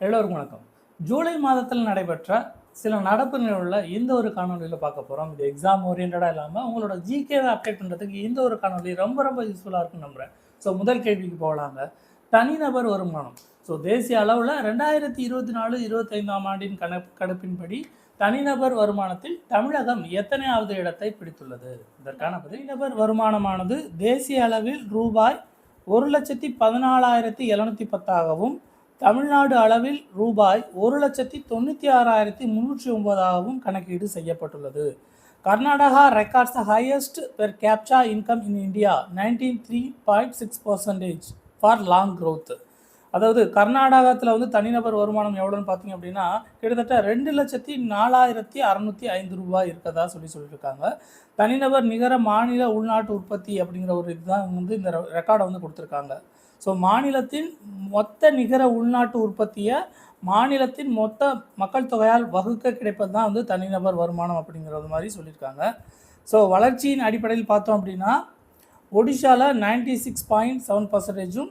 எல்லோருக்கும் வணக்கம். ஜூலை மாதத்தில் நடைபெற்ற சில நடப்பு நிகழ்வுகளில் இந்த ஒரு காணொலியில் பார்க்க போகிறோம் இது எக்ஸாம் ஓரியன்டாக இல்லாமல் உங்களோட ஜிகேவை அப்டேட் பண்ணுறதுக்கு இந்த ஒரு காணொலி ரொம்ப ரொம்ப யூஸ்ஃபுல்லாக இருக்குன்னு நம்புகிறேன் ஸோ முதல் கேள்விக்கு போகலாங்க. தனிநபர் வருமானம். ஸோ தேசிய அளவில் ரெண்டாயிரத்தி இருபத்தி நாலு இருபத்தைந்தாம் ஆண்டின் கண கணப்பின்படி தனிநபர் வருமானத்தில் தமிழகம் எத்தனையாவது இடத்தை பிடித்துள்ளது? இதற்கான தனிநபர் வருமானமானது தேசிய அளவில் ரூபாய் ஒரு லட்சத்தி பதினாலாயிரத்தி எழுநூற்றி பத்தாகவும் தமிழ்நாடு அளவில் ரூபாய் ஒரு லட்சத்தி தொண்ணூற்றி ஆறாயிரத்தி முந்நூற்றி ஒன்பதாகவும் கணக்கீடு செய்யப்பட்டுள்ளது. Karnataka records the highest per capita income in India nineteen three point six percentage for long growth அதாவது கர்நாடகத்தில் வந்து தனிநபர் வருமானம் எவ்வளோன்னு பார்த்தீங்க அப்படின்னா கிட்டத்தட்ட ரெண்டு லட்சத்தி நாலாயிரத்தி அறநூற்றி ஐந்து ரூபாய் இருக்கதா சொல்லி சொல்லியிருக்காங்க. தனிநபர் நிகர மாநில உள்நாட்டு உற்பத்தி அப்படிங்கிற ஒரு இதுதான் வந்து இந்த ரெக்கார்டை வந்து கொடுத்துருக்காங்க. ஸோ மாநிலத்தின் மொத்த நிகர உள்நாட்டு உற்பத்தியை மாநிலத்தின் மொத்த மக்கள் தொகையால் வகுக்க கிடைப்பது தான் வந்து தனிநபர் வருமானம் அப்படிங்கிறது மாதிரி சொல்லியிருக்காங்க. ஸோ வளர்ச்சியின் அடிப்படையில் பார்த்தோம் அப்படின்னா ஒடிஷாவில் ninety six point seven பர்சன்டேஜும்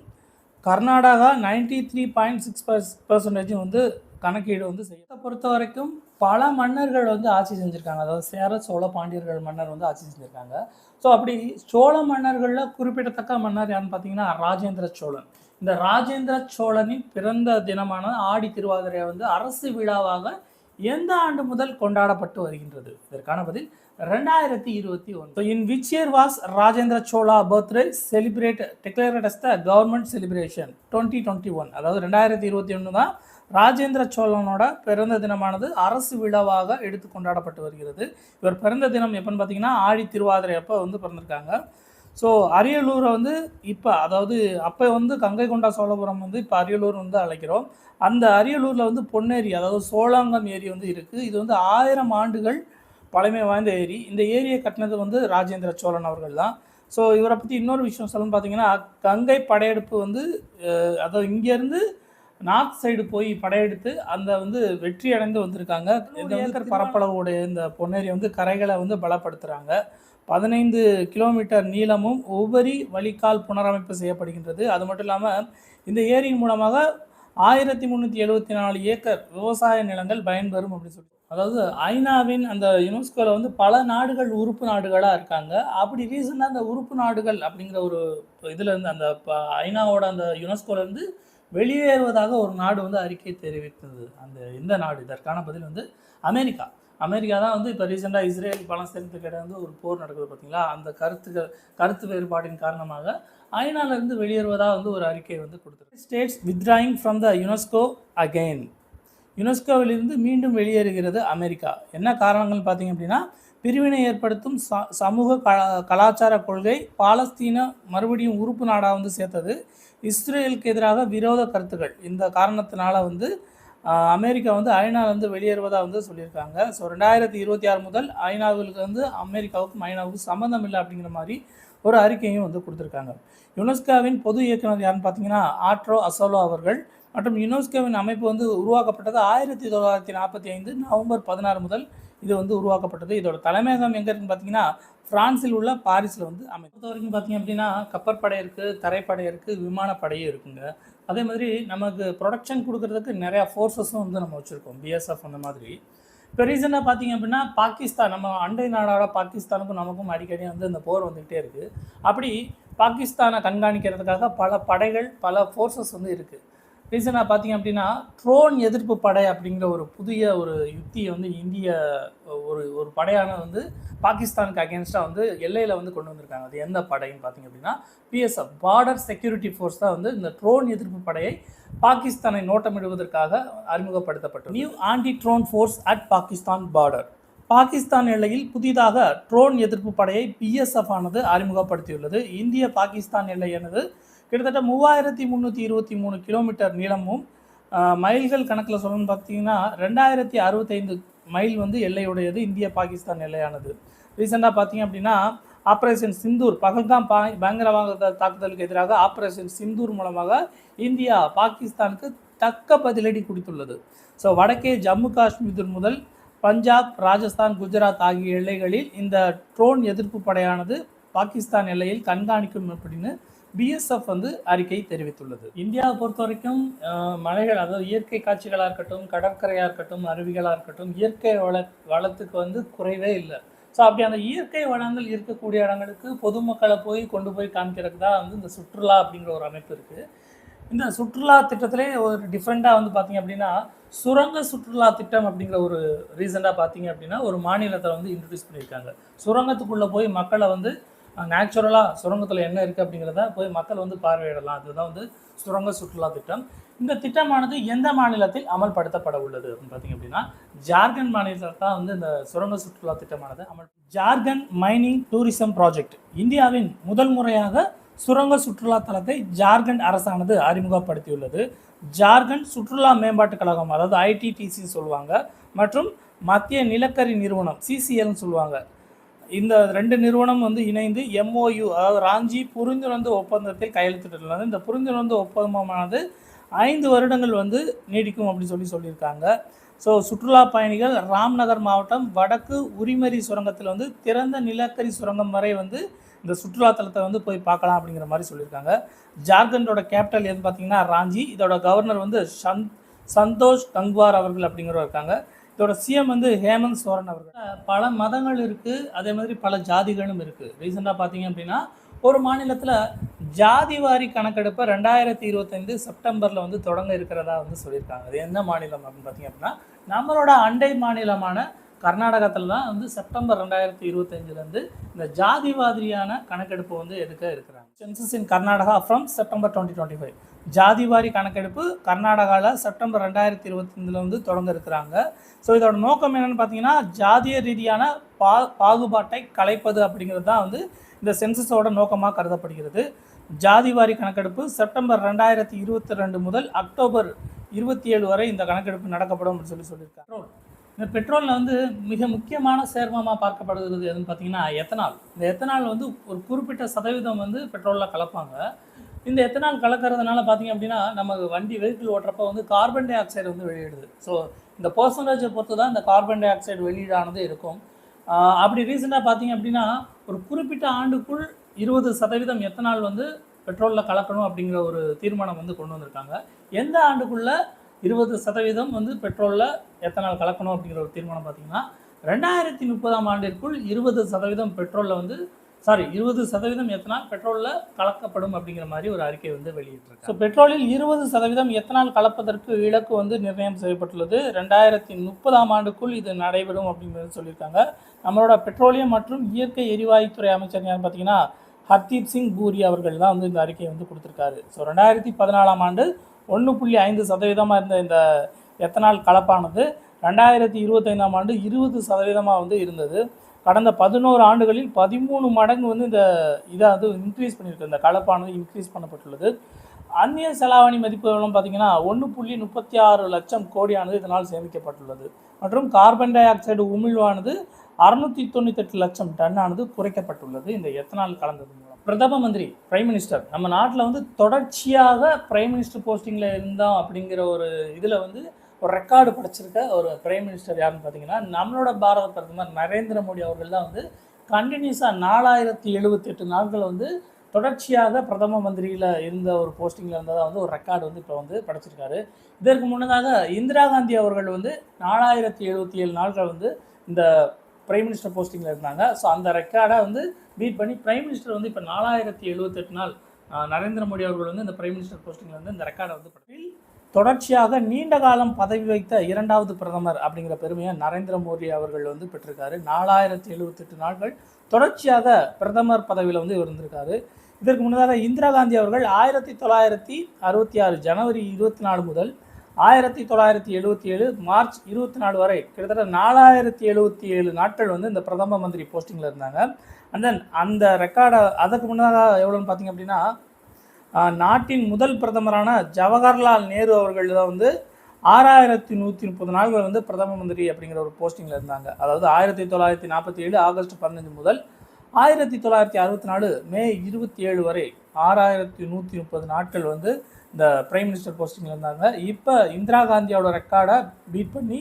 Karnataka ninety three point six பர்சன்டேஜும் வந்து கணக்கீடு வந்து செய்ய பொறுத்த வரைக்கும் பல மன்னர்கள் வந்து ஆட்சி செஞ்சுருக்காங்க. அதாவது சேர சோழ பாண்டியர்கள் மன்னர் வந்து ஆட்சி செஞ்சுருக்காங்க. ஸோ அப்படி சோழ மன்னர்களில் குறிப்பிடத்தக்க மன்னர் யாருன்னு பார்த்தீங்கன்னா ராஜேந்திர சோழன். இந்த ராஜேந்திர சோழனின் பிறந்த தினமான ஆடி திருவாதிரையை வந்து அரசு விழாவாக எந்த ஆண்டு முதல் கொண்டாடப்பட்டு வருகின்றது? இதற்கான பதில் ரெண்டாயிரத்தி இருபத்தி ஒன்று. In which year was Rajendra Chola birthday celebrate declared as the government celebration twenty twenty one அதாவது ரெண்டாயிரத்தி இருபத்தி ஒன்று தான் ராஜேந்திர சோழனோட பிறந்த தினமானது அரசு விழாவாக எடுத்து கொண்டாடப்பட்டு வருகிறது. இவர் பிறந்த தினம் எப்போன்னு பார்த்தீங்கன்னா ஆழி திருவாதிரை அப்போ வந்து பிறந்திருக்காங்க. ஸோ அரியலூரை வந்து இப்போ அதாவது அப்போ வந்து கங்கை கொண்டா சோழபுரம் வந்து இப்போ அரியலூர் வந்து அழைக்கிறோம். அந்த அரியலூரில் வந்து பொன்னேரி அதாவது சோழாங்கம் ஏரி வந்து இருக்குது இது வந்து ஆயிரம் ஆண்டுகள் பழமை வாய்ந்த ஏரி. இந்த ஏரியை கட்டினது வந்து ராஜேந்திர சோழன் அவர்கள் தான். ஸோ இவரை பற்றி இன்னொரு விஷயம் சொல்லணும்னு பார்த்தீங்கன்னா கங்கை படையெடுப்பு வந்து அதாவது இங்கேருந்து நார்த் சைடு போய் படையெடுத்து அந்த வந்து வெற்றி அடைந்து வந்திருக்காங்க. இந்த ஏக்கர் பரப்பளவுடைய இந்த பொன்னேரி வந்து கரைகளை வந்து பலப்படுத்துகிறாங்க பதினைந்து கிலோமீட்டர் நீளமும் உபரி வழிக்கால் புனரமைப்பு செய்யப்படுகின்றது. அது மட்டும் இல்லாமல் இந்த ஏரியின் மூலமாக ஆயிரத்தி முந்நூற்றி எழுபத்தி நாலு ஏக்கர் விவசாய நிலங்கள் பயன்பெறும் அப்படின்னு சொல்லி. அதாவது ஐநாவின் அந்த யுனெஸ்கோவில் வந்து பல நாடுகள் உறுப்பு நாடுகளாக இருக்காங்க. அப்படி ரீசெண்டாக அந்த உறுப்பு நாடுகள் அப்படிங்கிற ஒரு இதுலேருந்து அந்த ப- ஐநாவோட அந்த யுனெஸ்கோலேருந்து வெளியேறுவதாக ஒரு நாடு வந்து அறிக்கை தெரிவித்தது. அந்த எந்த நாடு இதற்கான பதில் வந்து அமெரிக்கா. அமெரிக்கா தான் வந்து இப்போ ரீசெண்டாக இஸ்ரேல் பலஸ்தீனத்துக்கு இடையே வந்து ஒரு போர் நடக்குது பார்த்தீங்களா அந்த கருத்துக்கள் கருத்து வேறுபாட்டின் காரணமாக ஐநாலேருந்து வெளியேறுவதாக வந்து ஒரு அறிக்கை வந்து கொடுத்துருக்கு. States withdrawing from the UNESCO again யுனெஸ்கோவிலிருந்து மீண்டும் வெளியேறுகிறது அமெரிக்கா. என்ன காரணங்கள் பார்த்தீங்க அப்படின்னா பிரிவினை ஏற்படுத்தும் ச சமூக கலாச்சார கொள்கை பாலஸ்தீன மறுபடியும் உறுப்பு நாடாக வந்து சேர்த்தது. இஸ்ரேலுக்கு எதிராக விரோத கருத்துக்கள். இந்த காரணத்தினால வந்து அமெரிக்கா வந்து ஐநாவிலிருந்து வெளியேறுவதாக வந்து சொல்லியிருக்காங்க. ஸோ ரெண்டாயிரத்தி இருபத்தி ஆறு முதல் ஐநாவுக்கு வந்து அமெரிக்காவுக்கும் ஐநாவுக்கும் சம்மந்தம் இல்லை அப்படிங்கிற மாதிரி ஒரு அறிக்கையும் வந்து கொடுத்துருக்காங்க. யுனெஸ்கோவின் பொது இயக்குனர் யாருன்னு பார்த்தீங்கன்னா ஆட்ரோ அசோலோ அவர்கள் மற்றும் யுனெஸ்கோவின் அமைப்பு வந்து உருவாக்கப்பட்டது ஆயிரத்தி தொள்ளாயிரத்தி நாற்பத்தி ஐந்து நவம்பர் பதினாறு முதல் இது வந்து உருவாக்கப்பட்டது. இதோட தலைமையகம் எங்கே இருக்குன்னு பார்த்தீங்கன்னா ஃப்ரான்ஸில் உள்ள பாரிஸில் வந்து அமைப்பு பொறுத்த வரைக்கும் பார்த்தீங்க அப்படின்னா கப்பற்படை இருக்குது தரைப்படை இருக்குது விமானப்படையும் இருக்குங்க. அதே மாதிரி நமக்கு ப்ரொடக்ஷன் கொடுக்கறதுக்கு நிறையா ஃபோர்ஸஸும் வந்து நம்ம வச்சுருக்கோம். பிஎஸ்எஃப் அந்த மாதிரி. இப்போ ரீசெண்டாக பார்த்தீங்க அப்படின்னா பாகிஸ்தான் நம்ம அண்டை நாடான பாகிஸ்தானுக்கும் நமக்கும் அடிக்கடி வந்து இந்த போர் வந்துக்கிட்டே இருக்குது அப்படி பாகிஸ்தானை கண்காணிக்கிறதுக்காக பல படைகள் பல ஃபோர்ஸஸ் வந்து இருக்குது ரீசனாக பார்த்தீங்க அப்படின்னா ட்ரோன் எதிர்ப்பு படை அப்படிங்கிற ஒரு புதிய ஒரு யுக்தியை வந்து இந்திய ஒரு ஒரு படையான வந்து பாகிஸ்தானுக்கு அகேன்ஸ்டாக வந்து எல்லையில் வந்து கொண்டு வந்திருக்காங்க. அது எந்த படைன்னு பார்த்தீங்க அப்படின்னா பிஎஸ்எஃப் பார்டர் செக்யூரிட்டி ஃபோர்ஸ் தான் வந்து இந்த ட்ரோன் எதிர்ப்பு படையை பாகிஸ்தானை நோட்டமிடுவதற்காக அறிமுகப்படுத்தப்பட்டது. New anti drone force at Pakistan border Pakistan எல்லையில் புதிதாக ட்ரோன் எதிர்ப்பு படையை பிஎஸ்எஃப் ஆனது அறிமுகப்படுத்தியுள்ளது. இந்திய பாகிஸ்தான் எல்லையானது கிட்டத்தட்ட மூவாயிரத்தி முந்நூற்றி இருபத்தி மூணு கிலோமீட்டர் நீளமும் மைல்கள் கணக்கில் சொல்லணும்னு பார்த்தீங்கன்னா ரெண்டாயிரத்தி அறுபத்தைந்து மைல் வந்து எல்லையுடையது இந்திய பாகிஸ்தான் எல்லையானது. ரீசெண்டாக பார்த்தீங்க அப்படின்னா ஆப்ரேஷன் சிந்தூர் பகல்காம் பா பயங்கரவாத தாக்குதலுக்கு எதிராக ஆப்ரேஷன் சிந்தூர் மூலமாக இந்தியா பாகிஸ்தானுக்கு தக்க பதிலடி கொடுத்துள்ளது. ஸோ வடக்கே ஜம்மு காஷ்மீர் முதல் பஞ்சாப் ராஜஸ்தான் குஜராத் ஆகிய எல்லைகளில் இந்த ட்ரோன் எதிர்ப்பு படையானது பாகிஸ்தான் எல்லையில் கண்காணிக்கும் அப்படின்னு பிஎஸ்எஃப் வந்து அறிக்கை தெரிவித்துள்ளது. இந்தியாவை பொறுத்த வரைக்கும் மலைகள் அதாவது இயற்கை காட்சிகளாக இருக்கட்டும் கடற்கரையாக இருக்கட்டும் அருவிகளாக இருக்கட்டும் இயற்கை வள வளத்துக்கு வந்து குறைவே இல்லை. ஸோ அப்படி அந்த இயற்கை வளங்கள் இருக்கக்கூடிய இடங்களுக்கு பொதுமக்களை போய் கொண்டு போய் காமிக்கிறதுக்கு தான் வந்து இந்த சுற்றுலா அப்படிங்கிற ஒரு அமைப்பு இருக்குது இந்த சுற்றுலா திட்டத்திலே ஒரு டிஃப்ரெண்ட்டாக வந்து பார்த்திங்க அப்படின்னா சுரங்க சுற்றுலா திட்டம் அப்படிங்கிற ஒரு ரீசெண்டாக பார்த்தீங்க அப்படின்னா ஒரு மாநிலத்தை வந்து இன்ட்ரடியூஸ் பண்ணியிருக்காங்க. சுரங்கத்துக்குள்ளே போய் மக்களை வந்து நேச்சுரலாக சுரங்கத்தில் என்ன இருக்குது அப்படிங்கிறத போய் மக்கள் வந்து பார்வையிடலாம். அதுதான் வந்து சுரங்க சுற்றுலா திட்டம். இந்த திட்டமானது எந்த மாநிலத்தில் அமல்படுத்தப்பட உள்ளது அப்படின்னு பார்த்தீங்க அப்படின்னா ஜார்க்கண்ட் மாநிலத்தில் தான் வந்து இந்த சுரங்க சுற்றுலா திட்டமானது அமல் ஜார்க்கண்ட் மைனிங் டூரிசம் ப்ராஜெக்ட் இந்தியாவின் முதல் முறையாக சுரங்க சுற்றுலா தலத்தை ஜார்க்கண்ட் அரசானது அறிமுகப்படுத்தியுள்ளது. ஜார்க்கண்ட் சுற்றுலா மேம்பாட்டுக் கழகம் அதாவது ஐடிடிசி சொல்லுவாங்க மற்றும் மத்திய நிலக்கரி நிறுவனம் சிசிஎல்னு சொல்லுவாங்க. இந்த ரெண்டு நிறுவனம் வந்து இணைந்து எம்ஓயு அதாவது ராஞ்சி புரிந்துணர்ந்து ஒப்பந்தத்தில் கையெழுத்திட்டுள்ளது. இந்த புரிந்துணர்ந்து ஒப்பந்தமானது ஐந்து வருடங்கள் வந்து நீடிக்கும் அப்படின்னு சொல்லி சொல்லியிருக்காங்க. ஸோ சுற்றுலா பயணிகள் ராம்நகர் மாவட்டம் வடக்கு உரிமரி சுரங்கத்தில் வந்து திறந்த நிலக்கரி சுரங்கம் வரை வந்து இந்த சுற்றுலா தலத்தை வந்து போய் பார்க்கலாம் அப்படிங்கிற மாதிரி சொல்லியிருக்காங்க. ஜார்க்கண்டோட கேபிட்டல் எதுன்னு பார்த்தீங்கன்னா ராஞ்சி. இதோட கவர்னர் வந்து சந்த் சந்தோஷ் கங்வார் அவர்கள் அப்படிங்கிறவர் இருக்காங்க. இதோட சிஎம் வந்து ஹேமந்த் சோரன் அவர்கள். பல மதங்கள் இருக்குது அதே மாதிரி பல ஜாதிகளும் இருக்குது ரீசெண்டாக பார்த்தீங்க அப்படின்னா ஒரு மாநிலத்தில் ஜாதிவாரி கணக்கெடுப்பை ரெண்டாயிரத்தி இருபத்தைந்து செப்டம்பரில் வந்து தொடங்க இருக்கிறதா வந்து சொல்லியிருக்காங்க. அது என்ன மாநிலம் அப்படின்னு பார்த்தீங்க அப்படின்னா நம்மளோட அண்டை மாநிலமான கர்நாடகத்தில் தான் வந்து செப்டம்பர் ரெண்டாயிரத்தி இருபத்தஞ்சிலேருந்து இந்த ஜாதி வாரியான கணக்கெடுப்பு வந்து எடுக்க இருக்கிறாங்க. Census in Karnataka from September twenty twenty five ஜாதி வாரி கணக்கெடுப்பு கர்நாடகாவில் செப்டம்பர் ரெண்டாயிரத்தி இருபத்தஞ்சில் வந்து தொடங்க இருக்கிறாங்க. ஸோ இதோட நோக்கம் என்னென்னு பார்த்தீங்கன்னா ஜாதிய ரீதியான பா பாகுபாட்டை கலைப்பது அப்படிங்கிறது தான் வந்து இந்த சென்சஸோட நோக்கமாக கருதப்படுகிறது. ஜாதிவாரி கணக்கெடுப்பு செப்டம்பர் ரெண்டாயிரத்தி இருபத்தி ரெண்டு முதல் அக்டோபர் இருபத்தி ஏழு வரை இந்த கணக்கெடுப்பு நடக்கப்படும் அப்படின்னு சொல்லி சொல்லியிருக்காங்க. இந்த பெட்ரோலில் வந்து மிக முக்கியமான சேர்மமாக பார்க்கப்படுகிறது எதுன்னு பார்த்தீங்கன்னா எத்தனால். இந்த எத்தனால் வந்து ஒரு குறிப்பிட்ட சதவீதம் வந்து பெட்ரோலில் கலப்பாங்க. இந்த எத்தனால் கலக்கிறதுனால பார்த்தீங்க அப்படின்னா நம்ம வண்டி வெஹிக்கிள் ஓட்டுறப்ப வந்து கார்பன் டை ஆக்சைடு வந்து வெளியிடுது. ஸோ இந்த பர்சன்டேஜை பொறுத்து தான் இந்த கார்பன் டை ஆக்சைடு வெளியீடானது இருக்கும். அப்படி ரீசெண்டாக பார்த்தீங்க அப்படின்னா ஒரு குறிப்பிட்ட ஆண்டுக்குள் இருபது சதவீதம் எத்தனால் வந்து பெட்ரோலில் கலக்கணும் அப்படிங்கிற ஒரு தீர்மானம் வந்து கொண்டு வந்திருக்காங்க. எந்த ஆண்டுக்குள்ளே இருபது சதவீதம் வந்து பெட்ரோலில் எத்தனால் கலக்கணும் அப்படிங்கிற ஒரு தீர்மானம் பார்த்தீங்கன்னா ரெண்டாயிரத்தி முப்பதாம் ஆண்டிற்குள் இருபது சதவீதம் பெட்ரோலில் வந்து சாரி இருபது சதவீதம் எத்தனால் பெட்ரோலில் கலக்கப்படும் அப்படிங்கிற மாதிரி ஒரு அறிக்கை வந்து வெளியிட்டிருக்கு. ஸோ பெட்ரோலில் இருபது சதவீதம் எத்தனால் கலப்பதற்கு இலக்கு வந்து நிர்ணயம் செய்யப்பட்டுள்ளது. ரெண்டாயிரத்தி முப்பதாம் ஆண்டுக்குள் இது நடைபெறும் அப்படிங்கிறது சொல்லியிருக்காங்க. நம்மளோட பெட்ரோலியம் மற்றும் இயற்கை எரிவாயுத்துறை அமைச்சர் யாருன்னு பார்த்தீங்கன்னா ஹர்தீப் சிங் பூரி அவர்கள் தான் வந்து இந்த அறிக்கையை வந்து கொடுத்துருக்காரு. ஸோ ரெண்டாயிரத்தி பதினாலாம் ஆண்டு ஒன்று புள்ளி ஐந்து சதவீதமாக இருந்த இந்த எத்தனால் கலப்பானது. ரெண்டாயிரத்தி இருபத்தைந்தாம் ஆண்டு இருபது சதவீதமாக வந்து இருந்தது. கடந்த பதினோரு ஆண்டுகளில் பதிமூணு மடங்கு வந்து இந்த இதை வந்து இன்க்ரீஸ் பண்ணியிருக்கு. இந்த கலப்பானது இன்க்ரீஸ் பண்ணப்பட்டுள்ளது. அந்நிய செலாவணி மதிப்புகளும் பார்த்தீங்கன்னா ஒன்று புள்ளி முப்பத்தி ஆறு லட்சம் கோடியானது இதனால் சேமிக்கப்பட்டுள்ளது. மற்றும் கார்பன் டை ஆக்சைடு உமிழ்வானது அறுநூத்தி தொண்ணூத்தெட்டு லட்சம் டன்னானது குறைக்கப்பட்டுள்ளது. இந்த எத்தனால் கலந்தது மூலம். பிரதம மந்திரி பிரைம் மினிஸ்டர் நம்ம நாட்டில் வந்து தொடர்ச்சியாக பிரைம் மினிஸ்டர் போஸ்டிங்கில் இருந்தோம் அப்படிங்கிற ஒரு இதில் வந்து ஒரு ரெக்கார்டு படைச்சிருக்க ஒரு பிரைம் மினிஸ்டர் யாருன்னு பார்த்தீங்கன்னா நம்மளோட பாரத பிரதமர் நரேந்திர மோடி அவர்கள் தான் வந்து கண்டினியூஸாக நாலாயிரத்தி எழுபத்தெட்டு நாட்கள் வந்து தொடர்ச்சியாக பிரதம மந்திரியில் இருந்த ஒரு போஸ்டிங்கில் இருந்ததாக வந்து ஒரு ரெக்கார்டு வந்து இப்போ வந்து படைச்சிருக்காரு. இதற்கு முன்னதாக இந்திரா காந்தி அவர்கள் வந்து நாலாயிரத்தி எழுபத்தி ஏழு நாட்கள் வந்து இந்த பிரைம் மினிஸ்டர் போஸ்டிங்கில் இருந்தாங்க. ஸோ அந்த ரெக்கார்டை வந்து பீட் பண்ணி பிரைம் மினிஸ்டர் வந்து இப்போ நாலாயிரத்தி எழுபத்தெட்டு நாள் நரேந்திர மோடி அவர்கள் வந்து இந்த பிரைம் மினிஸ்டர் போஸ்டிங்கில் வந்து இந்த ரெக்கார்டை வந்து படுத்தி தொடர்ச்சியாக நீண்ட காலம் பதவி வைத்த இரண்டாவது பிரதமர் அப்படிங்கிற பெருமையை நரேந்திர மோடி அவர்கள் வந்து பெற்றிருக்காரு. நாலாயிரத்தி எழுபத்தெட்டு நாட்கள் தொடர்ச்சியாக பிரதமர் பதவியில் வந்து இவர் இருந்திருக்காரு. இதற்கு முன்னதாக இந்திரா காந்தி அவர்கள் ஆயிரத்தி தொள்ளாயிரத்தி அறுபத்தி ஆறு ஜனவரி இருபத்தி நாலு முதல் ஆயிரத்தி தொள்ளாயிரத்தி எழுபத்தி ஏழு மார்ச் இருபத்தி நாலு வரை கிட்டத்தட்ட நாலாயிரத்தி எழுபத்தி ஏழு நாட்கள் வந்து இந்த பிரதம மந்திரி போஸ்டிங்கில் இருந்தாங்க. அண்ட் தென் அந்த ரெக்கார்டை அதுக்கு முன்னதாக எவ்வளோன்னு பார்த்தீங்க அப்படின்னா நாட்டின் முதல் பிரதமரான ஜவஹர்லால் நேரு அவர்கள் தான் வந்து ஆறாயிரத்தி நூற்றி முப்பது நாட்கள் வந்து பிரதம மந்திரி அப்படிங்கிற ஒரு போஸ்டிங்கில் இருந்தாங்க. அதாவது ஆயிரத்தி தொள்ளாயிரத்தி நாற்பத்தி ஏழு ஆகஸ்ட் பதினஞ்சு முதல் ஆயிரத்தி தொள்ளாயிரத்தி அறுபத்தி நாலு மே இருபத்தி ஏழு வரை ஆறாயிரத்தி நூற்றி முப்பது நாட்கள் வந்து இந்த பிரைம் மினிஸ்டர் போஸ்டிங்கில் இருந்தாங்க. இப்போ இந்திரா காந்தியோட ரெக்கார்டை பீட் பண்ணி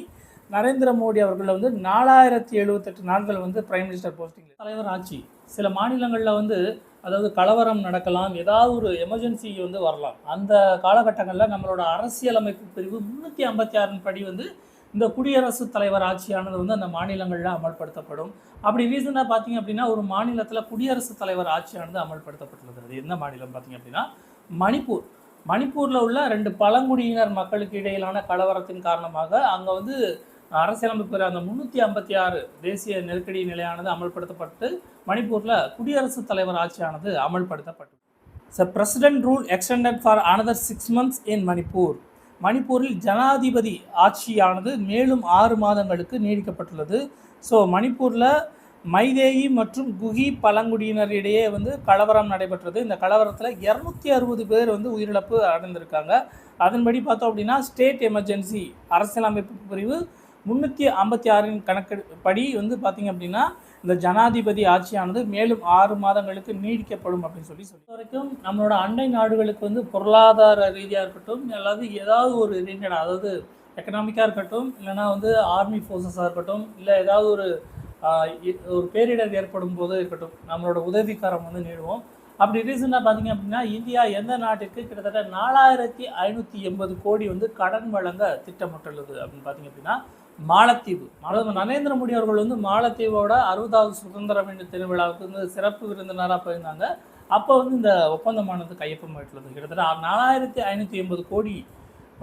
நரேந்திர மோடி அவர்கள் வந்து நாலாயிரத்தி எழுபத்தெட்டு நாட்கள் வந்து பிரைம் மினிஸ்டர் போஸ்டிங் தலைவர் ஆட்சி. சில மாநிலங்களில் வந்து அதாவது கலவரம் நடக்கலாம் ஏதாவது ஒரு எமர்ஜென்சி வந்து வரலாம். அந்த காலகட்டங்களில் நம்மளோட அரசியலமைப்பு பிரிவு முந்நூற்றி ஐம்பத்தி ஆறின் படி வந்து இந்த குடியரசுத் தலைவர் ஆட்சியானது வந்து அந்த மாநிலங்களில் அமல்படுத்தப்படும். அப்படி ரீசனாக பார்த்தீங்க அப்படின்னா ஒரு மாநிலத்தில் குடியரசுத் தலைவர் ஆட்சியானது அமல்படுத்தப்பட்டுள்ளது எந்த என்ன மாநிலம் பார்த்தீங்க அப்படின்னா மணிப்பூர். மணிப்பூரில் உள்ள ரெண்டு பழங்குடியினர் மக்களுக்கு இடையிலான கலவரத்தின் காரணமாக அங்கே வந்து அரசியலமைப்பு அந்த முந்நூற்றி ஐம்பத்தி ஆறு தேசிய நெருக்கடி நிலையானது அமல்படுத்தப்பட்டு மணிப்பூரில் குடியரசுத் தலைவர் ஆட்சியானது அமல்படுத்தப்பட்டது. So president rule extended for another six months in Manipur மணிப்பூரில் ஜனாதிபதி ஆட்சியானது மேலும் ஆறு மாதங்களுக்கு நீடிக்கப்பட்டுள்ளது. ஸோ மணிப்பூரில் மைதேயி மற்றும் குகி பழங்குடியினரிடையே வந்து கலவரம் நடைபெற்றது. இந்த கலவரத்தில் இரநூத்தி அறுபது பேர் வந்து உயிரிழப்பு அடைந்திருக்காங்க. அதன்படி பார்த்தோம் அப்படின்னா ஸ்டேட் எமர்ஜென்சி அரசியலமைப்பு பிரிவு முந்நூற்றி ஐம்பத்தி ஆறின் கணக்குப்படி வந்து பார்த்திங்க அப்படின்னா இந்த ஜனாதிபதி ஆட்சியானது மேலும் ஆறு மாதங்களுக்கு நீடிக்கப்படும் அப்படின்னு சொல்லி சொல்லி. வரைக்கும் நம்மளோட அண்டை நாடுகளுக்கு வந்து பொருளாதார ரீதியாக இருக்கட்டும் அல்லது ஏதாவது ஒரு ரிலேட்டடாக அதாவது எக்கனாமிக்காக இருக்கட்டும் இல்லைனா வந்து ஆர்மி ஃபோர்ஸஸாக இருக்கட்டும் இல்லை ஏதாவது ஒரு ஒரு பேரிடர் ஏற்படும் போது இருக்கட்டும் நம்மளோட உதவிக்காரம் வந்து நீடுவோம். அப்படி ரீசனாக பார்த்தீங்க அப்படின்னா இந்தியா எந்த நாட்டிற்கு கிட்டத்தட்ட நாலாயிரத்தி ஐநூற்றி எண்பது கோடி வந்து கடன் வழங்க திட்டமிட்டுள்ளது அப்படின்னு பார்த்தீங்க அப்படின்னா மாலத்தீவு. பிரதமர் நரேந்திர மோடி அவர்கள் வந்து மாலத்தீவோட அறுபதாவது சுதந்திர திருவிழாவுக்கு வந்து சிறப்பு விருந்தினராக போயிருந்தாங்க. அப்போ வந்து இந்த ஒப்பந்தமானது கையொப்பமிட்டுள்ளது கிட்டத்தட்ட நாலாயிரத்தி ஐநூற்றி எண்பது கோடி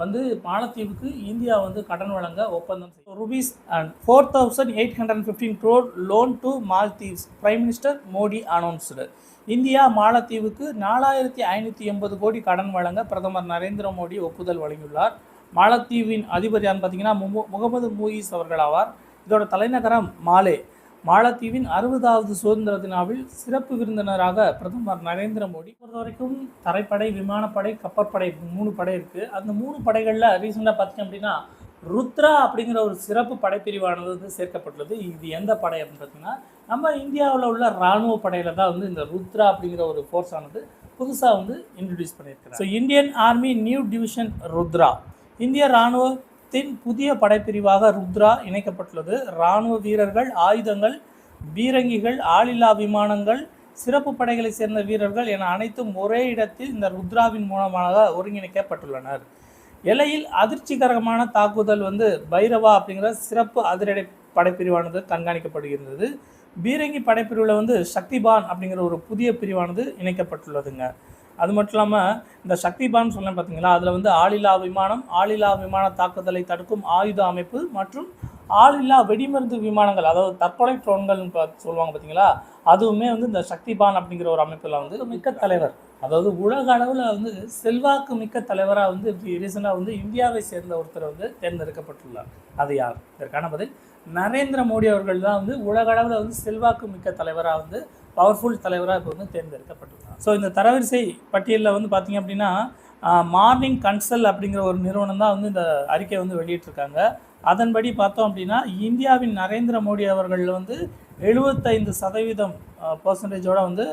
வந்து மாலத்தீவுக்கு இந்தியா வந்து கடன் வழங்க ஒப்பந்தம் rupees and four thousand eight hundred fifteen crore loan to Maldives prime minister Modi announced India மாலத்தீவுக்கு நாலாயிரத்தி ஐநூற்றி எண்பது கோடி கடன் வழங்க பிரதமர் நரேந்திர மோடி ஒப்புதல் வழங்கியுள்ளார். மாலத்தீவின் அதிபர் பார்த்தீங்கன்னா முமு- முகமது மூயிஸ் அவர்கள் ஆவார். இதோட தலைநகரம் மாலே. மாலத்தீவின் அறுபதாவது சுதந்திர தினாவில் சிறப்பு விருந்தினராக பிரதமர் நரேந்திர மோடி. பொறுத்த வரைக்கும் தரைப்படை விமானப்படை கப்பற்படை மூணு படை இருக்குது அந்த மூணு படைகளில் ரீசெண்டாக பார்த்தீங்க அப்படின்னா ருத்ரா அப்படிங்கிற ஒரு சிறப்பு படைப்பிரிவானது வந்து சேர்க்கப்பட்டுள்ளது. இது எந்த படை அப்படின்னு பார்த்தீங்கன்னா நம்ம இந்தியாவில் உள்ள இராணுவ படையில் தான் வந்து இந்த ருத்ரா அப்படிங்கிற ஒரு ஃபோர்ஸ் ஆனது புதுசாக வந்து இன்ட்ரடியூஸ் பண்ணியிருக்கிறாங்க so Indian army new division Rudra. இந்திய இராணுவத்தின் புதிய படைப்பிரிவாக ருத்ரா இணைக்கப்பட்டுள்ளது. இராணுவ வீரர்கள் ஆயுதங்கள் பீரங்கிகள் ஆளில்லா விமானங்கள் சிறப்பு படைகளைச் சேர்ந்த வீரர்கள் என அனைத்தும் ஒரே இடத்தில் இந்த ருத்ராவின் மூலமாக ஒருங்கிணைக்கப்பட்டுள்ளனர். எல்லையில் அதிர்ச்சிகரமான தாக்குதல் வந்து பைரவா அப்படிங்கிற சிறப்பு அதிரடை படைப்பிரிவானது கண்காணிக்கப்படுகிறது பீரங்கி படைப்பிரிவில் வந்து சக்திபான் அப்படிங்கிற ஒரு புதிய பிரிவானது இணைக்கப்பட்டுள்ளதுங்க. அது மட்டும் இல்லாமல் இந்த சக்திபான் சொன்னேன் பார்த்தீங்களா அதில் வந்து ஆளில்லா விமானம் ஆளில்லா விமான தாக்குதலை தடுக்கும் ஆயுத அமைப்பு மற்றும் ஆளில்லா வெடிமருந்து விமானங்கள் அதாவது தற்கொலை ட்ரோன்கள்னு சொல்லுவாங்க பார்த்தீங்களா அதுவுமே வந்து இந்த சக்திபான் அப்படிங்கிற ஒரு அமைப்பில் வந்து மிக்க தலைவர். அதாவது உலக அளவில் வந்து செல்வாக்கு மிக்க தலைவராக வந்து ரீசெண்டாக வந்து இந்தியாவை சேர்ந்த ஒருத்தர் வந்து தேர்ந்தெடுக்கப்பட்டுள்ளார். அது யார்? இதற்கான பதில் நரேந்திர மோடி அவர்கள் தான் வந்து உலக அளவில் வந்து செல்வாக்கு மிக்க தலைவராக வந்து பவர்ஃபுல் தலைவராக இப்போ வந்து தேர்ந்தெடுக்கப்பட்டுள்ளார். ஸோ இந்த தரவரிசை பட்டியலில் வந்து பார்த்தீங்க அப்படின்னா மார்னிங் கன்சல் அப்படிங்கிற ஒரு நிறுவனம் தான் வந்து இந்த அறிக்கையை வந்து வெளியிட்டிருக்காங்க. அதன்படி பார்த்தோம் அப்படின்னா இந்தியாவின் நரேந்திர மோடி அவர்கள் வந்து எழுபத்தைந்து சதவீதம் பர்சன்டேஜோடு வந்து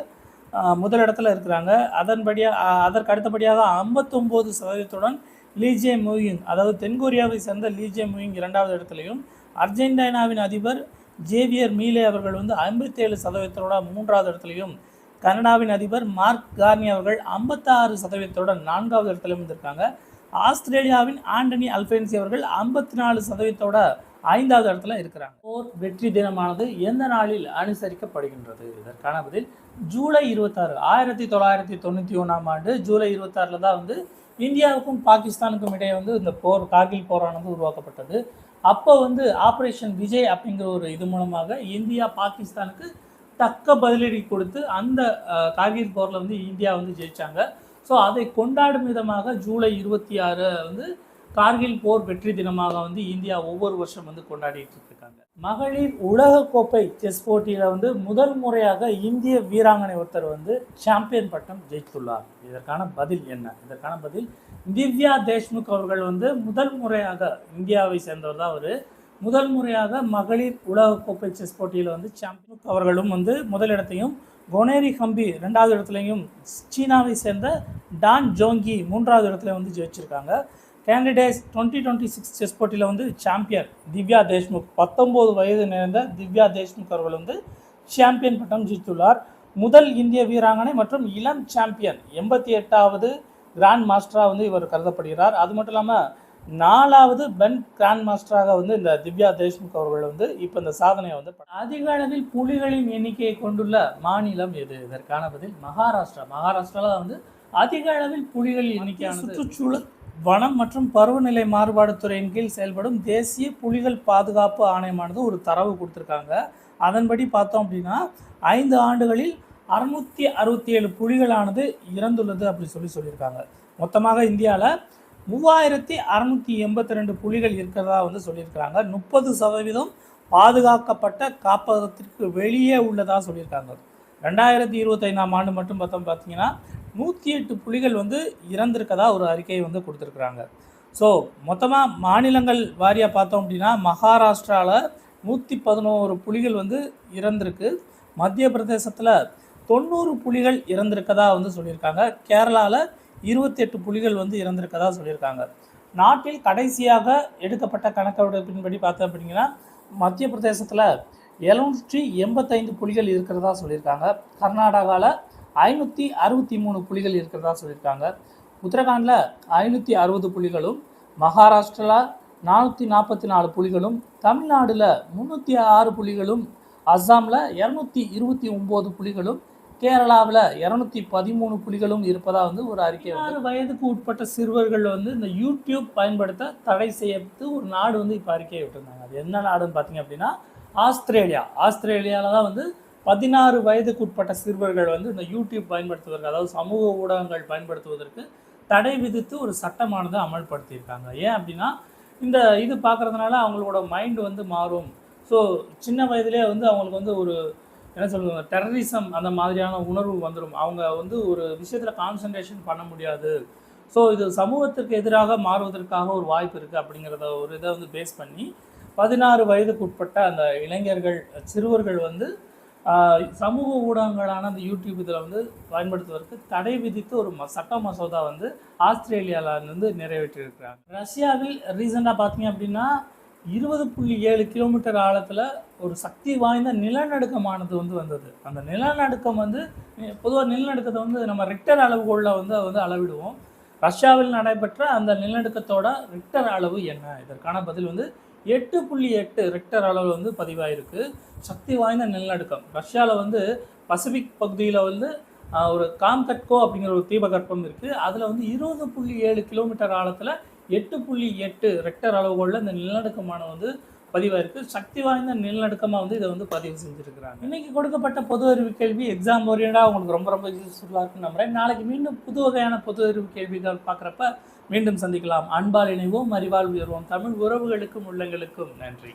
முதலிடத்தில் இருக்கிறாங்க. அதன்படியாக அதற்கு அடுத்தபடியாக ஐம்பத்தொம்போது சதவீதத்துடன் லீஜே மூயிங் அதாவது தென்கொரியாவை சேர்ந்த லீஜே மூயிங் இரண்டாவது இடத்துலையும் அர்ஜென்டினாவின் அதிபர் ஜேவியர் மீலே அவர்கள் வந்து ஐம்பத்தேழு சதவீதத்தோட மூன்றாவது இடத்துலையும் கனடாவின் அதிபர் மார்க் கார்னி அவர்கள் ஐம்பத்தாறு சதவீதத்துடன் நான்காவது இடத்துலையும் வந்திருக்காங்க ஆஸ்திரேலியாவின் ஆண்டனி அல்பென்சி அவர்கள் ஐம்பத்தி நாலு சதவீதத்தோட ஐந்தாவது இடத்துல இருக்கிறாங்க. போர் வெற்றி தினமானது எந்த நாளில் அனுசரிக்கப்படுகின்றது? இதற்கான பதில் ஜூலை இருபத்தாறு ஆயிரத்தி தொள்ளாயிரத்தி தொண்ணூற்றி ஒன்றாம் ஆண்டு ஜூலை இருபத்தாறில் தான் வந்து இந்தியாவுக்கும் பாகிஸ்தானுக்கும் இடையே வந்து இந்த போர் கார்கில் போரானது உருவாக்கப்பட்டது. அப்போ வந்து ஆப்ரேஷன் விஜய் அப்படிங்கிற ஒரு இது மூலமாக இந்தியா பாகிஸ்தானுக்கு தக்க பதிலடி கொடுத்து அந்த கார்கில் போரில் வந்து இந்தியா வந்து ஜெயித்தாங்க ஸோ அதை கொண்டாடும் விதமாக ஜூலை இருபத்தி ஆறு வந்து கார்கில் போர் வெற்றி தினமாக வந்து இந்தியா ஒவ்வொரு வருஷம் வந்து கொண்டாடிட்டு இருக்காங்க. மகளிர் உலகக்கோப்பை செஸ் போட்டியில் வந்து முதல் முறையாக இந்திய வீராங்கனை ஒருத்தர் வந்து சாம்பியன் பட்டம் ஜெயித்துள்ளார். இதற்கான பதில் என்ன? இதற்கான பதில் திவ்யா தேஷ்முக் அவர்கள் வந்து முதல் முறையாக இந்தியாவை சேர்ந்தவர் தான் அவர். முதல் முறையாக மகளிர் உலகக்கோப்பை செஸ் போட்டியில் வந்து சாம்பியன் அவர்களும் வந்து முதலிடத்தையும் கொனேரி ஹம்பி ரெண்டாவது இடத்துலையும் சீனாவை சேர்ந்த டான் ஜோங்கி மூன்றாவது இடத்துல வந்து ஜெயிச்சிருக்காங்க. Candidates twenty twenty six chess போட்டியில் வந்து சாம்பியன் திவ்யா தேஷ்முக். பத்தொம்போது வயது நிறைந்த திவ்யா தேஷ்முக் அவர்கள் வந்து சாம்பியன் பட்டம் ஜெயித்துள்ளார். முதல் இந்திய வீராங்கனை மற்றும் இளம் சாம்பியன் எண்பத்தி எட்டாவது கிராண்ட் மாஸ்டராக வந்து இவர் கருதப்படுகிறார். அது மட்டும் இல்லாமல் நாலாவது பென் கிராண்ட் மாஸ்டராக வந்து இந்த திவ்யா தேஷ்முக் அவர்கள் வந்து இப்போ இந்த சாதனையை வந்து அதிக அளவில் புலிகளின் எண்ணிக்கையை கொண்டுள்ள மாநிலம் எது? இதற்கான பதில் மகாராஷ்டிரா. மகாராஷ்டிராவில் வந்து அதிக அளவில் புலிகளின் எண்ணிக்கையான சுற்றுச்சூழல் வனம் மற்றும் பருவநிலை மாறுபாடு துறையின் கீழ் செயல்படும் தேசிய புலிகள் பாதுகாப்பு ஆணையமானது ஒரு தரவு கொடுத்துருக்காங்க. அதன்படி பார்த்தோம் அப்படின்னா ஐந்து ஆண்டுகளில் அறுநூற்றி அறுபத்தி ஏழு புலிகளானது இறந்துள்ளது அப்படி சொல்லி சொல்லியிருக்காங்க. மொத்தமாக இந்தியாவில் மூவாயிரத்தி அறநூற்றி எண்பத்தி ரெண்டு புலிகள் இருக்கிறதா வந்து சொல்லியிருக்கிறாங்க. முப்பது சதவீதம் பாதுகாக்கப்பட்ட காப்பகத்திற்கு வெளியே உள்ளதாக சொல்லியிருக்காங்க. ரெண்டாயிரத்தி இருபத்தைந்தாம் ஆண்டு மட்டும் பார்த்தோம் பார்த்தீங்கன்னா நூற்றி எட்டு புலிகள் வந்து இறந்திருக்கதா ஒரு அறிக்கையை வந்து கொடுத்துருக்குறாங்க. ஸோ மொத்தமாக மாநிலங்கள் வாரியாக பார்த்தோம் அப்படின்னா மகாராஷ்டிராவில் நூற்றி பதினோரு புலிகள் வந்து இறந்திருக்கு. மத்திய பிரதேசத்தில் தொண்ணூறு புலிகள் இறந்திருக்கதா வந்து சொல்லியிருக்காங்க. கேரளாவில் இருபத்தெட்டு புலிகள் வந்து இறந்திருக்கதா சொல்லியிருக்காங்க. நாட்டில் கடைசியாக எடுக்கப்பட்ட கணக்கெடுப்பின்படி பார்த்தோம் அப்படிங்கன்னா மத்திய பிரதேசத்தில் எழுநூற்றி எண்பத்தைந்து புலிகள் இருக்கிறதா சொல்லியிருக்காங்க. கர்நாடகாவில் ஐநூற்றி அறுபத்தி மூணு புலிகள் இருக்கிறதா சொல்லியிருக்காங்க. உத்தரகாண்டில் ஐநூற்றி அறுபது புலிகளும் மகாராஷ்டிராவில் நானூற்றி நாற்பத்தி நாலு புலிகளும் தமிழ்நாடுல முந்நூற்றி ஆறு புலிகளும் அஸ்ஸாமில் இரநூத்தி இருபத்தி ஒம்பது புலிகளும் கேரளாவில் இரநூத்தி பதிமூணு புலிகளும் இருப்பதா வந்து ஒரு அறிக்கை ஆறு வயதுக்கு உட்பட்ட சிறுவர்கள் வந்து இந்த யூடியூப் பயன்படுத்த தடை செய்யறது ஒரு நாடு வந்து இப்போ அறிக்கையை விட்டுருந்தாங்க. அது என்ன நாடுன்னு பார்த்தீங்க அப்படின்னா ஆஸ்திரேலியா. ஆஸ்திரேலியாவில் தான் வந்து பதினாறு வயதுக்குட்பட்ட சிறுவர்கள் வந்து இந்த யூடியூப் பயன்படுத்துவதற்கு அதாவது சமூக ஊடகங்கள் பயன்படுத்துவதற்கு தடை விதித்து ஒரு சட்டமானது அமல்படுத்தியிருக்காங்க. ஏன் அப்படின்னா இந்த இது பார்க்கறதுனால அவங்களோட மைண்டு வந்து மாறும். ஸோ சின்ன வயதிலே வந்து அவங்களுக்கு வந்து ஒரு என்ன சொல்லுவாங்க டெரரிசம் அந்த மாதிரியான உணர்வு வந்துடும் அவங்க வந்து ஒரு விஷயத்தில் கான்சன்ட்ரேஷன் பண்ண முடியாது. ஸோ இது சமூகத்திற்கு எதிராக மாறுவதற்காக ஒரு வாய்ப்பு இருக்குது அப்படிங்கிறத ஒரு இதை வந்து பேஸ் பண்ணி பதினாறு வயதுக்கு உட்பட்ட அந்த இளைஞர்கள் சிறுவர்கள் வந்து சமூக ஊடகங்களான அந்த யூடியூப் இதில் வந்து பயன்படுத்துவதற்கு தடை விதித்து ஒரு ம- சட்ட மசோதா வந்து ஆஸ்திரேலியாவில் வந்து நிறைவேற்றியிருக்கிறாங்க. ரஷ்யாவில் ரீசெண்டாக பார்த்தீங்க அப்படின்னா இருபது புள்ளி ஏழு கிலோமீட்டர் ஆழத்தில் ஒரு சக்தி வாய்ந்த நிலநடுக்கமானது வந்து வந்தது. அந்த நிலநடுக்கம் வந்து பொதுவாக நிலநடுக்கத்தை வந்து நம்ம ரிக்டர் அளவுகோலில் வந்து அதை வந்து அளவிடுவோம். ரஷ்யாவில் நடைபெற்ற அந்த நிலநடுக்கத்தோட ரிக்டர் அளவு என்ன? இதற்கான பதில் வந்து எட்டு புள்ளி எட்டு ரெக்டர் அளவில் வந்து பதிவாயிருக்கு. சக்தி வாய்ந்த நிலநடுக்கம். ரஷ்யாவில் வந்து பசிபிக் பகுதியில் வந்து ஒரு காம்கட்கோ அப்படிங்கிற ஒரு தீபகற்பம் இருக்குது அதில் வந்து இருபது புள்ளி ஏழு கிலோமீட்டர் ஆழத்தில் எட்டு புள்ளி எட்டு ரெக்டர் அளவுகளில் இந்த நிலநடுக்கமான வந்து பதிவாயிருக்கு. சக்தி வாய்ந்த நிலநடுக்கமாக வந்து இதை வந்து பதிவு செஞ்சுருக்கிறாங்க. இன்றைக்கி கொடுக்கப்பட்ட பொது அறிவு கேள்வி எக்ஸாம் ஓரியண்டாக உங்களுக்கு ரொம்ப ரொம்ப யூஸ்ஃபுல்லாக இருக்குன்னு நம்புகிறேன் நாளைக்கு மீண்டும் புது வகையான பொது அறிவு கேள்விகள் பார்க்குறப்ப மீண்டும் சந்திக்கலாம். அன்பால் இணைவோம். அறிவால் உயர்வோம். தமிழ் உறவுகளுக்கும் உள்ளங்களுக்கும் நன்றி.